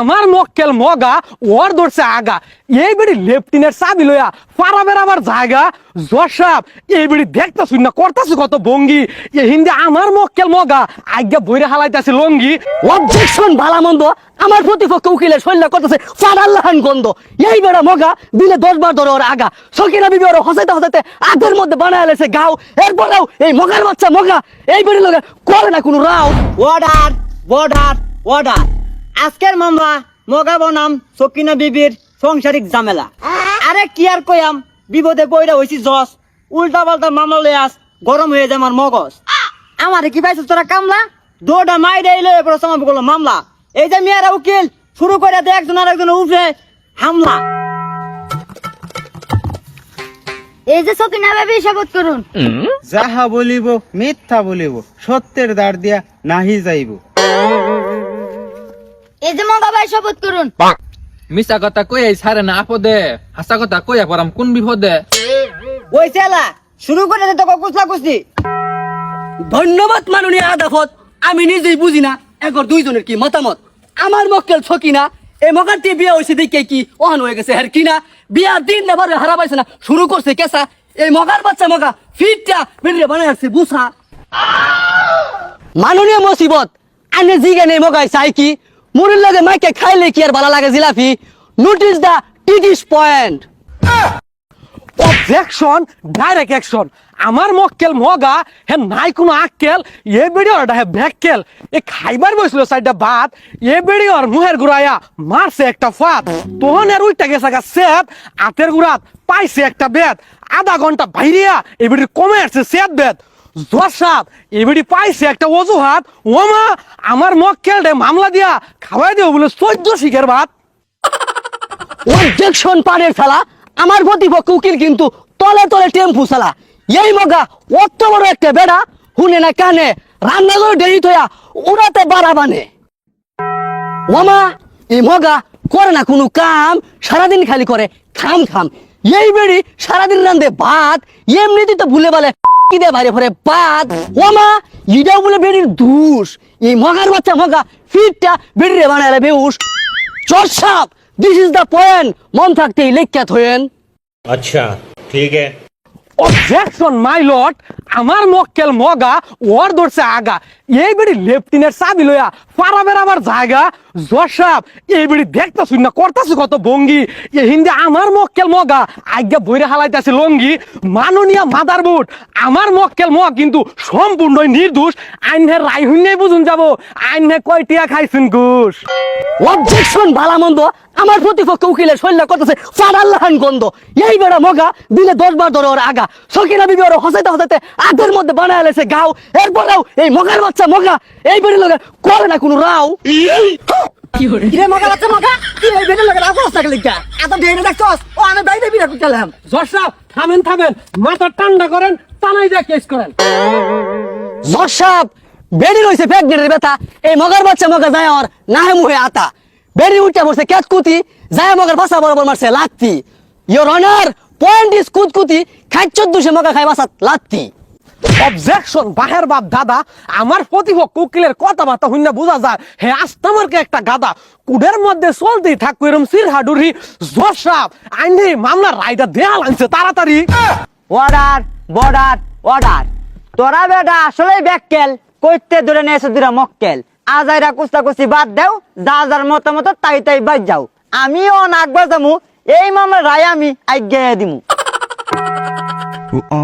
আমার মক্কেল মগা ওর ধরছে আগা। এই বেড়ি লেফটিনের চাবি লইয়া পারা বেড়াবার জায়গা। জসাব এই বেড়ি দেখতাছুন না করতাছু কত বঙ্গি। এ হিন্দি আমার মক্কেল মগা আজ্ঞা বইরে হালাইতাছে লঙ্গি। অবজেকশন ভালা মন্দ আমার প্রতিপক্ষ উকিলের শৈল্য করতেছে ফাডাল্লাহান গন্ধ। এই বেড়া মগা দিলে দশ বার ধরে ওর আগা। সকিনা বিবি ওর হসাইতে হসাইতে আগের মধ্যে বানায় লেছে গাও। এরপরেও এই মগার বাচ্চা মগা এই বেড়ি লোকের করে না কোনো রাও। অর্ডার বর্ডার অর্ডার আজকের মামলা মগা বনাম সকিনা বিবির সংসারিক ঝামেলা। আরে কি আর কয়াম বিপদে বইরা হইছি জস। উল্টা পাল্টা মামলা লই আস গরম হয়ে যায় আমার মগজ। আমারে কি পাইছিস তোরা কামলা? দৌড়া মাই দেইলে এরপরে সমাপ্ত করল মামলা। এই যে মেয়েরা উকিল শুরু করে দে একজন আর একজন উঠে হামলা। এই যে সকিনা ভাবি শপথ করুন। যাহা বলিব মিথ্যা বলিব সত্যের দ্বার দিয়া নাহি যাইব। এই যে শপথ করুন। মিছা কথা কই সারে না আপদে। হাসা কথা কইয়া পড়াম কোন বিপদে? ওই চেলা শুরু করে দে তোকে কুচলা কুচলি ধন্যবাদ মাননীয় আদাফত। আমি নিজেই বুঝি না একর দুইজনের কি মতামত? আমার মক্কেল ছকিনা এই মগার দিয়ে বিয়ে হয়েছে দেখে কি অহন হয়ে গেছে আর কিনা বিয়ার দিন নেবার হারা পাইছে না শুরু করছে কেসা এই মগার বাচ্চা মগা ফিটটা বেরিয়ে বানায় আসছে বুসা মাননীয় মুসিবত আনে জিগে নেই মগাই চাই কি? মুড়ির লাগে মাইকে খাইলে কি আর ভালো লাগে জিলাপি? নোটিস দা টিকিস পয়েন্ট অবজেকশন ডাইরেক্ট অ্যাকশন আমার মক্কেল মগা, হে নাই কোনো আক্কেল, এ বেড়ি ওর হে ব্যাককেল। এ খাইবার বসল সাইডটা ভাত, এ বেড়ি ওর মুহের গুড়াইয়া মারছে একটা ফাত তোহন এর উইটা গেছে গা সেত আতের গুড়াত পাইছে একটা বেত আধা ঘণ্টা বাইরিয়া এ বেড়ির কমে আসছে সেত বেত এ বেড়ি পাইছে একটা অজুহাত। ওমা, আমার রে মামলা দিয়া খাওয়াই বলে শিখের ভাত। অবজেকশন ফেলা। আমার প্রতিপক্ষ উকিল কিন্তু তলে তলে টেম্পু চালা। এই মগা অত বড় একটা বেড়া, হুনে না কানে রান্না করে দেরি থয়া উড়াতে বাড়া বানে। ওমা, এই মগা করে না কোনো কাম, সারাদিন খালি করে খাম খাম। এই বেড়ি সারাদিন রান্ধে ভাত এমনিতে তো ভুলে বলে কিদে ভারে ভরে বাদ? ও ইডা বলে বেড়ির দুষ। এই মগার বাচ্চা মগা ফিটটা বেড়িরে বানালে বেউস। চর সাপ দিস ইজ দ্য পয়েন্ট মন থাকতে লেখ্যাত হয়েন আচ্ছা ঠিক আছে। অবজেকশন মাই লর্ড আমার মক্কেল মগা ওর ধরছে আগা। এই বেড়ি লেফটিনের চাবি লইয়া পারা বেড়াবার জায়গা। জসাব এই বেড়ি দেখতাছুন না, করতাছু কত ভঙ্গি এ হিন্দি আমার মক্কেল মগা, আজ্ঞা বইরে হালাইতাছে লঙ্গি। মাননীয় মাদার বুট আমার মক্কেল মগ কিন্তু সম্পূর্ণই নির্দোষ। আইনের রায় হুন্নে বুঝুন যাব। আইনে কয়টিয়া খাইছেন ঘুষ? অবজেকশন ভালা মন্দ আমার প্রতিপক্ষ উকিলের শৈল্য করতেছে ফাডাল্লাহান গন্ধ। এই বেড়া মগা দিলে দশ বার ধরে ওর আগা। সকিনা বিবি ওর হসাইতে হসাইতে আগের মধ্যে বানায় লেছে গাও। এরপরেও এই মগার বাচ্চা মগা এই বেড়ি লোকের করে না কোনো রাও। কিরে মগা বাচ্চা মগা? কি এই বেটা লাগে রাখো থাকলে লিখা? এত ঢেরে রাখছস ও আমি বাইরে বিরা করলাম জসাব থামেন থামেন। মাথা ঠান্ডা করেন টানাই যা কেস করেন। জসাব বেড়ি রয়েছে প্রেগনেন্টের ব্যথা। এই মগার বাচ্চা মগা যায় ওর নাহে মুহে আতা। বেড়ি উঠে পড়ছে কেতকুতি যায় মগার বাসা বরাবর মারছে লাত্তি। ইয়োর অনার পয়েন্ট ইস কুতকুতি খাইচ্ছ দুষে মগা খাই বাসাত লাত্তি। অবজেকশন বাহের বাপ দাদা আমার প্রতিপক্ষ উকিলের কথাবার্তা হইনা বোঝা যায়, হে একটা গাদা। কুডের মধ্যে চলতেই থাকব সির হাডুরি আইনে রায়টা দেয়াল আনছে, তাড়াতাড়ি। অর্ডার বর্ডার অর্ডার তোরা বেটা আসলে ব্যাককেল, কইতে ধরে নিয়ে এসে দুরা মক্কেল। আজাইরা কুস্তা কুস্তি বাদ দেও, যা যার মতো মতো তাই তাই বাদ যাও। আমিও নাকবার যামু এই মামলা রায় আমি আজ্ঞা দিমু। Oh.